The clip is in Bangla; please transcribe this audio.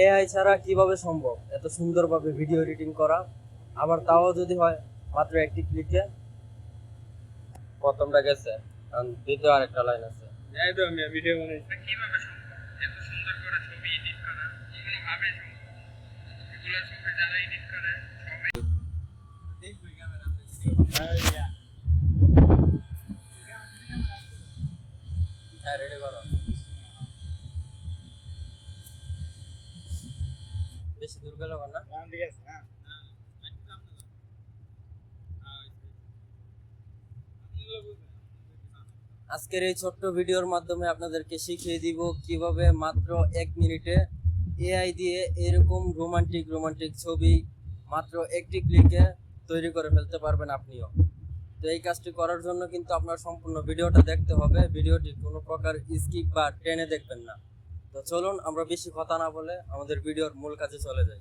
এআই ছাড়া কীভাবে সম্ভব? এত সুন্দরভাবে ভিডিও এডিটিং করা। আবার তাও যদি হয় মাত্র একটি ক্লিকে প্রথমটা গেছে আর দ্বিতীয় আরেকটা লাইন আছে। এই ভিডিও বানাইছি। কীভাবে সম্ভব? এত সুন্দর করে ছবি এডিট করা। এগুলো ভাবে সম্ভব এগুলো ছবি যারা এডিট করে সবাই দেখবি ক্যামেরা হ্যাঁ রেডি করো। বেশি দূর গেল না। ঠিক আছে হ্যাঁ। আজকের এই ছোট্ট ভিডিওর মাধ্যমে আপনাদেরকে শিখিয়ে দিব কীভাবে মাত্র এক মিনিটে এআই দিয়ে এরকম রোমান্টিক রোমান্টিক ছবি মাত্র একটি ক্লিকে তৈরি করে ফেলতে পারবেন আপনিও। তো এই কাজটি করার জন্য কিন্তু আপনার সম্পূর্ণ ভিডিওটা দেখতে হবে। ভিডিওটি কোনো প্রকার স্কিপ বা টেনে দেখবেন না। তো চলুন আমরা বেশি কথা না বলে আমাদের ভিডিওর মূল কাজে চলে যাই।